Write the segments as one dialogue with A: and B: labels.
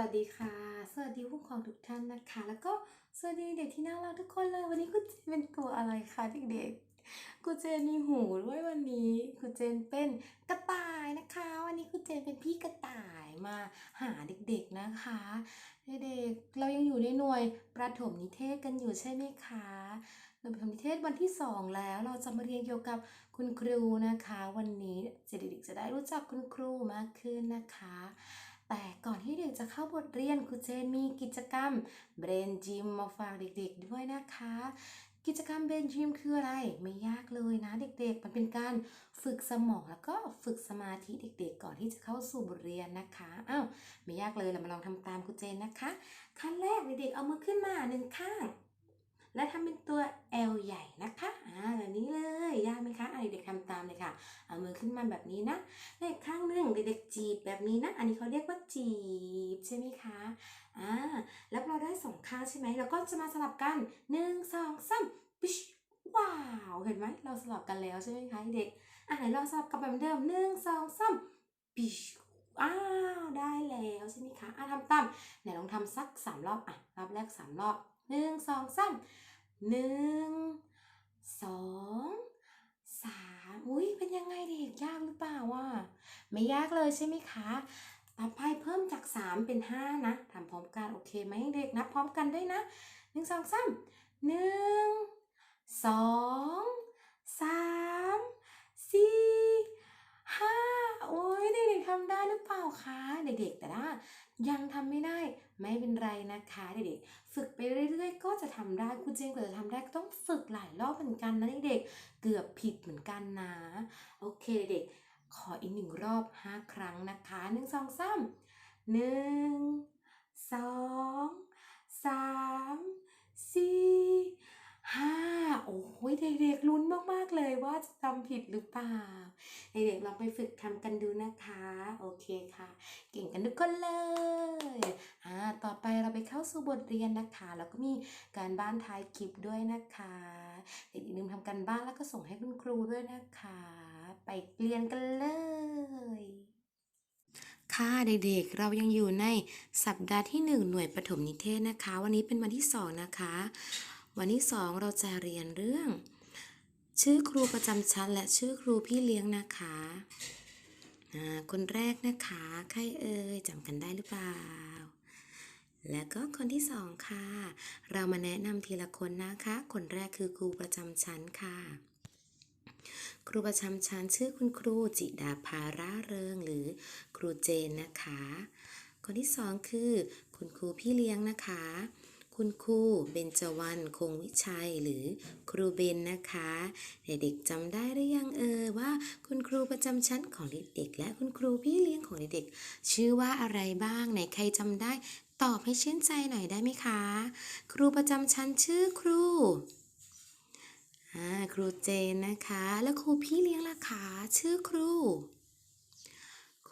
A: วัสดีค่ะ สวัสดีผู้ปกครองทุกท่านนะคะ แล้วก็สวัสดีเด็กที่น่ารักทุกคนเลย วันนี้คุณเจนเป็นตัวอะไรคะเด็กๆคุณเจนมีหูด้วยวันนี้คุณเจนเป็นกระต่ายนะคะ วันนี้คุณเจนเป็นพี่กระต่ายมาหาเด็กๆนะคะ เด็กๆเรายังอยู่ในหน่วยประถมนิเทศกันอยู่ใช่ไหมคะหน่วยประถมนิเทศวันที่สองแล้วเราจะมาเรียนเกี่ยวกับคุณครูนะคะ วันนี้เด็กๆจะได้รู้จักคุณครูมากขึ้นนะคะ แต่ก่อนที่เด็กจะเข้าบทเรียนครูเจนมีกิจกรรม Brain Gym มาฝากเด็กๆด้วยนะคะ กิจกรรม Brain Gym คืออะไร ไม่ยากเลยนะเด็กๆ มันเป็นการฝึกสมองแล้วก็ฝึกสมาธิเด็กๆ ก่อนที่จะเข้าสู่บทเรียนนะคะอ้าวไม่ยากเลยเรามาลองทำตามครูเจนนะคะ ขั้นแรกเด็กๆเอามือขึ้นมาหนึ่งข้าง และทำเป็นตัว L ใหญ่นะคะอ่าแบบนี้เลยยากไหมคะเด็กๆทำตามเลยค่ะเอามือขึ้นมาแบบนี้นะและอีกข้างหนึ่งเด็กๆจีบแบบนี้นะ อันนี้เขาเรียกว่าจีบใช่ไหมคะอ่าแล้วเราได้สองข้างใช่ไหมเราก็จะมาสลับกันหนึ่งสองสามปิ๊ชว้าวเห็นไหมเราสลับกันแล้วใช่ไหมคะเด็กอะไหนเราสลับกันแบบเดิมหนึ่งสองสามปิ๊ชอ้าวได้แล้วใช่ไหมคะอะทำตามไหนลองทำสักสามรอบอะรอบแรกสามรอบ หนึ่งสองสามหนึ่งสองสามอุ้ยเป็นยังไงเด็กยากหรือเปล่าวะไม่ยากเลยใช่ไหมคะต่อไปเพิ่มจากสามเป็นห้านะทำพร้อมกันโอเคไหมเด็กนับพร้อมกันด้วยนะหนึ่งสองสาม ห้าโอ้ยเด็กๆทำได้หรือเปล่าคะเด็กๆ แต่ถ้ายังทำไม่ได้ไม่เป็นไรนะคะเด็กๆฝึกไปเรื่อยๆ ก็จะทำได้คุณเจนกว่าจะทำได้ก็ต้องฝึกหลายรอบเหมือนกันนะเด็กๆเกือบผิดเหมือนกันนะโอเคเด็กๆขออีกหนึ่งรอบห้าครั้งนะคะหนึ่งสองสามหนึ่งสองสามสี่ ห้าโอ้โหเด็กๆลุ้นมากๆเลยว่าจะทำผิดหรือเปล่า เด็กๆลองไปฝึกทำกันดูนะคะ โอเคค่ะ เก่งกันทุกคนเลยอ่าต่อไปเราไปเข้าสู่บทเรียนนะคะ แล้วก็มีการบ้านท้ายคลิปด้วยนะคะ เด็กๆอย่าลืมทำการบ้านแล้วก็ส่งให้คุณครูด้วยนะคะ ไปเรียนกันเลยค่ะเด็กๆ เรายังอยู่ในสัปดาห์ที่ 1 หน่วยปฐมนิเทศนะคะ วันนี้เป็นวันที่ 2 นะคะ วันที่ 2 เราจะเรียนเรื่อง ชื่อครูประจำชั้น และชื่อครูพี่เลี้ยงนะคะอ่าคนแรกนะคะ ใครเอ่ยจำกันได้หรือเปล่า แล้วก็คนที่สองค่ะ เรามาแนะนำทีละคนนะคะ คนแรกคือครูประจำชั้นค่ะครูประจำชั้นชื่อคุณครูจิดาภาราเริงหรือครูเจนนะคะ คนที่สองคือ คุณครูพี่เลี้ยงนะคะ คุณครูเบญจวรรณคงวิชัยหรือครูเบนนะคะ เด็กๆจำได้หรือยังเอ่ยว่าคุณครูประจำชั้นของเด็กๆและคุณครูพี่เลี้ยงของเด็กๆชื่อว่าอะไรบ้างไหนใครจำได้ ตอบให้ชื่นใจหน่อยได้ไหมคะ ครูประจำชั้นชื่อครูครูเจนนะคะ แล้วครูพี่เลี้ยงล่ะคะชื่อครู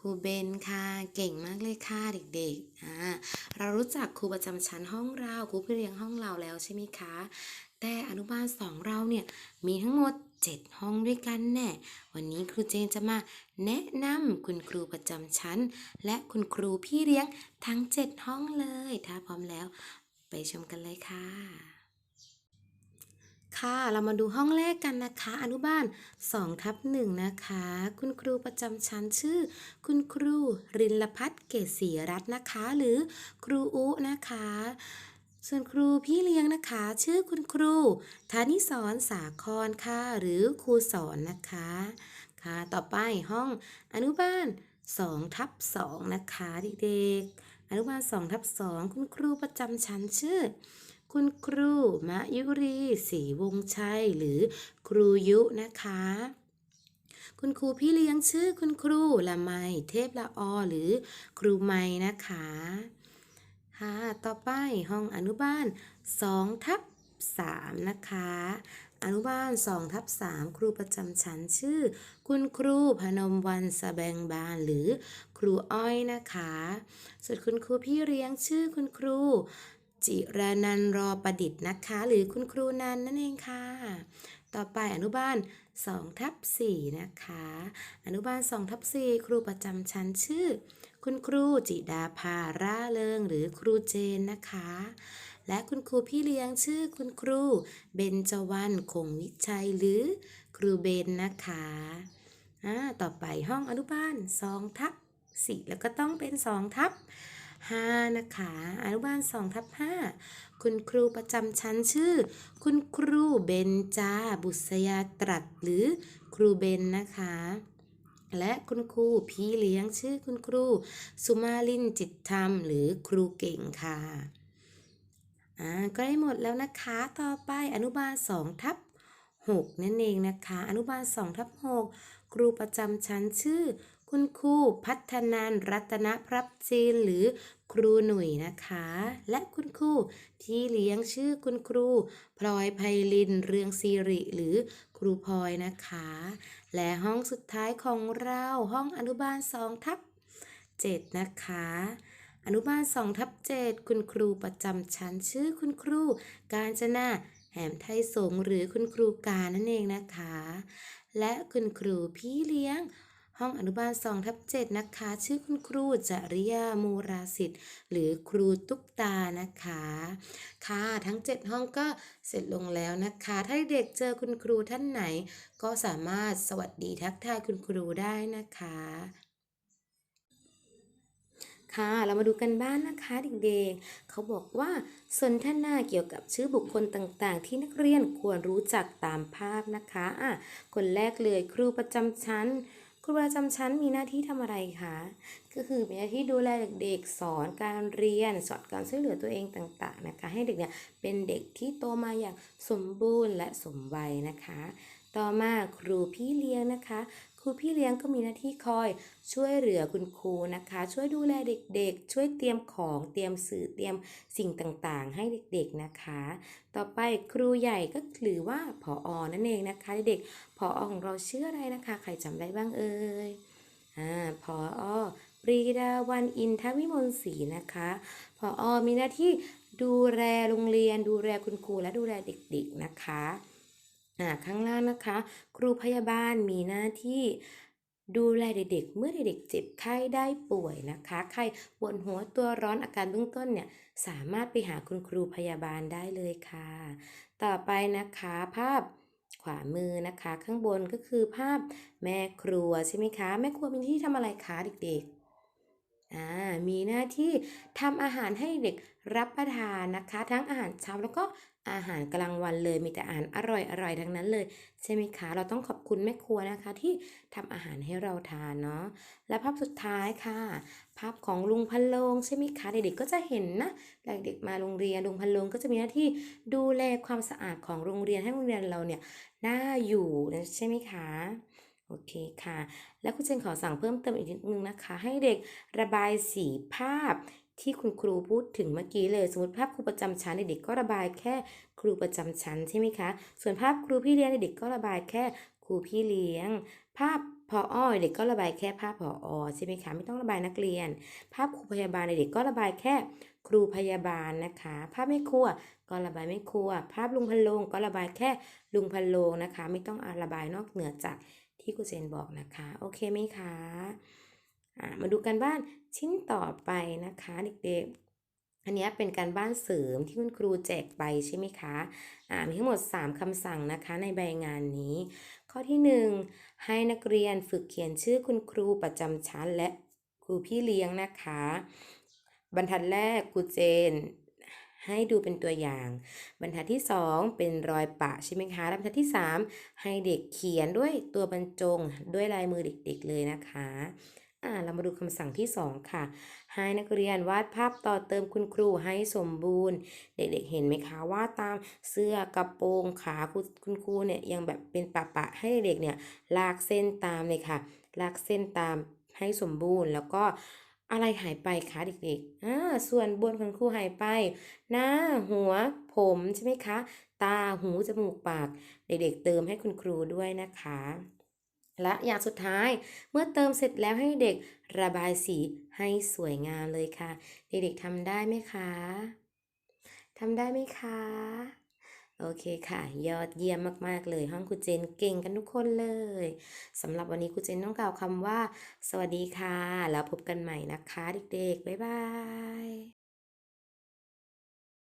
A: รูเบนค่ะเก่งมากเลยค่ะเด็กๆอ่าเรารู้จักครูประจำชั้นห้องเราครูพี่เลี้ยงห้องเราแล้วใช่ไหมคะแต่อนุบาลสองเราเนี่ยมีทั้งหมด 7 ห้องด้วยกันแน่วันนี้ครูเจนจะมาแนะนำคุณครูประจำชั้น และคุณครูพี่เลี้ยงทั้ง 7 ห้องเลย ถ้าพร้อมแล้ว ไปชมกันเลยค่ะ ค่ะ เรามาดูห้องแรกกันนะคะ อนุบาล2ทับ1นะคะ คุณครูประจำชั้นชื่อ คุณครูรินลพัฒน์เกศรีรัตน์นะคะ หรือครูอุนะคะ ส่วนครูพี่เลี้ยงนะคะ ชื่อคุณครูธนิสรสาครค่ะ หรือครูสอนนะคะ ค่ะ ต่อไปห้องอนุบาล2ทับ2นะคะเด็กๆ อนุบาล2ทับ2คุณครูประจำชั้นชื่อ คุณครูมะยุรีศรีวงศ์ชัย หรือครูยุนะคะ คุณครูพี่เลี้ยงชื่อคุณครูละไมเทพละออหรือครูไมนะคะค่ะต่อไปห้องอนุบาล2ทับ3นะคะ อนุบาล2ทับ3ครูประจำชั้นชื่อ คุณครูพนมวันสแบงบานหรือครูอ้อยนะคะ ส่วนคุณครูพี่เลี้ยงชื่อคุณครู จิรานันรอประดิษฐ์นะคะ หรือคุณครูนันนั่นเองค่ะ ต่อไปอนุบาล2ทับ4นะคะ อนุบาล2ทับ4ครูประจำชั้นชื่อ คุณครูจิดาภาร่าเริงหรือครูเจนนะคะ และคุณครูพี่เลี้ยงชื่อคุณครู เบญจวรรณคงวิชัยหรือครูเบนนะคะอ่าต่อไปห้องอนุบาล2ทับ4แล้วก็ต้องเป็น2ทับ 5 นะคะ อนุบาล2ทับ5คุณครูประจำชั้นชื่อ คุณครูเบนจาบุษยาตรัสหรือครูเบนนะคะ และคุณครูพี่เลี้ยงชื่อคุณครู สุมาลินจิตธรรม หรือครูเก่งค่ะอ่าใกล้หมดแล้วนะคะ ต่อไปอนุบาล2ทับ6นั่นเองนะคะ อนุบาล2ทับ6ครูประจำชั้นชื่อ คุณครูพัฒนานรัตนพรับจีนหรือครูหนุ่ยนะคะ และคุณครูที่เลี้ยงชื่อคุณครูพลอยไพลินเรืองสิริหรือครูพลอยนะคะ และห้องสุดท้ายของเราห้องอนุบาล2ทับ7นะคะอนุบาล2ทับ7คุณครูประจำชั้นชื่อคุณครู การจนาแหมไทยสงหรือคุณครูการนั่นเองนะคะ และคุณครูพี่เลี้ยง ห้องอนุบาล2ทับ7นะคะ ชื่อคุณครูจริยามูราสิทธิ์ หรือครูตุ๊กตานะคะ ค่ะทั้ง 7 ห้องก็เสร็จลงแล้วนะคะ ถ้าเด็กเจอคุณครูท่านไหน ก็สามารถสวัสดีทักทายคุณครูได้นะคะ ค่ะเรามาดูกันบ้านนะคะเด็กๆ เขาบอกว่าสนทนาเกี่ยวกับชื่อบุคคลต่างๆ ที่นักเรียนควรรู้จักตามภาพนะคะอะคนแรกเลยครูประจำชั้น ครูประจำชั้นมีหน้าที่ทำอะไรคะ ก็คือมีหน้าที่ดูแลเด็กๆ สอนการเรียน สอนการช่วยเหลือตัวเองต่างๆนะคะ ให้เด็กเนี่ยเป็นเด็กที่โตมาอย่างสมบูรณ์และสมวัยนะคะ ต่อมาครูพี่เลี้ยงนะคะ ครูพี่เลี้ยงก็มีหน้าที่คอยช่วยเหลือคุณครูนะคะ ช่วยดูแลเด็กๆ ช่วยเตรียมของเตรียมสื่อเตรียมสิ่งต่างๆ ให้เด็กๆนะคะ ต่อไปครูใหญ่ก็หรือว่าผออนั่นเองนะคะเด็กๆผออของเราชื่ออะไรนะคะ ใครจำได้บ้างเอ่ยอ่าผออปรีดาวันอินทวิมลศรีนะคะผออมีหน้าที่ดูแลโรงเรียน ดูแลคุณครูและดูแลเด็กๆนะคะ ข้างล่างนะคะ ครูพยาบาลมีหน้าที่ดูแลเด็กๆ เมื่อเด็กๆเจ็บไข้ได้ป่วยนะคะใครปวดหัวตัวร้อนอาการเบื้องต้นเนี่ย สามารถไปหาคุณครูพยาบาลได้เลยค่ะ ต่อไปนะคะภาพขวามือนะคะ ข้างบนก็คือภาพแม่ครัวใช่ไหมคะ แม่ครัวมีหน้าที่ทำอะไรคะเด็กๆอ่ามีหน้าที่ทำอาหารให้เด็กรับประทานนะคะ ทั้งอาหารเช้าแล้วก็ อาหารกลางวันเลยมีแต่อาหารอร่อยอร่อยทั้งนั้นเลย ใช่ไหมคะ เราต้องขอบคุณแม่ครัวนะคะ ที่ทำอาหารให้เราทานเนาะและภาพสุดท้ายค่ะ ภาพของลุงพันโลงใช่ไหมคะเด็กๆก็จะเห็นนะเด็กๆมาโรงเรียนลุงพันโลงก็จะมีหน้าที่ดูแลความสะอาดของโรงเรียนให้โรงเรียนเราเนี่ยน่าอยู่นะใช่ไหมคะโอเคค่ะ แล้วคุณเจนขอสั่งเพิ่มเติมอีกนิดนึงนะคะ ให้เด็กระบายสีภาพ ที่คุณครูพูดถึงเมื่อกี้เลย สมมติภาพครูประจำชั้นเด็กๆก็ระบายแค่ครูประจำชั้นใช่ไหมคะ ส่วนภาพครูพี่เลี้ยงเด็กๆก็ระบายแค่ครูพี่เลี้ยง ภาพพออ้อยเด็กก็ระบายแค่ภาพพออใช่ไหมคะไม่ต้องระบายนักเรียน ภาพครูพยาบาลเด็กก็ระบายแค่ครูพยาบาลนะคะ ภาพแม่ครัวก็ระบายแม่ครัว ภาพลุงพันโลงก็ระบายแค่ลุงพันโลงนะคะ ไม่ต้องระบายนอกเหนือจากที่ครูเจนบอกนะคะ โอเคไหมคะ มาดูกันบ้านชิ้นต่อไปนะคะเด็กๆ อันนี้เป็นการบ้านเสริมที่คุณครูแจกไปใช่ไหมคะอ่ามีทั้งหมด 3คำสั่งนะคะในใบงานนี้ ข้อที่ 1 ให้นักเรียนฝึกเขียนชื่อคุณครูประจำชั้นและครูพี่เลี้ยงนะคะ บรรทัดแรกครูเจนให้ดูเป็นตัวอย่าง บรรทัดที่ 2 เป็นรอยปะใช่ไหมคะบรรทัดที่ 3 ให้เด็กเขียนด้วยตัวบรรจงด้วยลายมือเด็กๆเลยนะคะ อ่าเรามาดูคำสั่งที่ 2 ค่ะ ให้นักเรียนวาดภาพต่อเติมคุณครูให้สมบูรณ์ เด็กๆเห็นไหมคะว่าตามเสื้อกระโปรงขาคุณคุณครูเนี่ยยังแบบเป็นปะปะให้เด็กๆเนี่ยลากเส้นตามเลยค่ะ ลากเส้นตามให้สมบูรณ์แล้วก็อะไรหายไปคะเด็กๆอ่าส่วนบนของครูหายไป หน้าหัวผมใช่ไหมคะ ตาหูจมูกปาก เด็กๆเติมให้คุณครูด้วยนะคะ และอย่างสุดท้ายเมื่อเติมเสร็จแล้วให้เด็กระบายสีให้สวยงามเลยค่ะ เด็กๆทำได้ไหมคะทำได้ไหมคะโอเคค่ะ ยอดเยี่ยมมาก ๆ เลย ห้องครูเจนเก่งกันทุกคนเลยสำหรับวันนี้ครูเจนต้องกล่าวคำว่า สวัสดีค่ะ แล้วพบกันใหม่นะคะ เด็ก ๆ บ๊ายบาย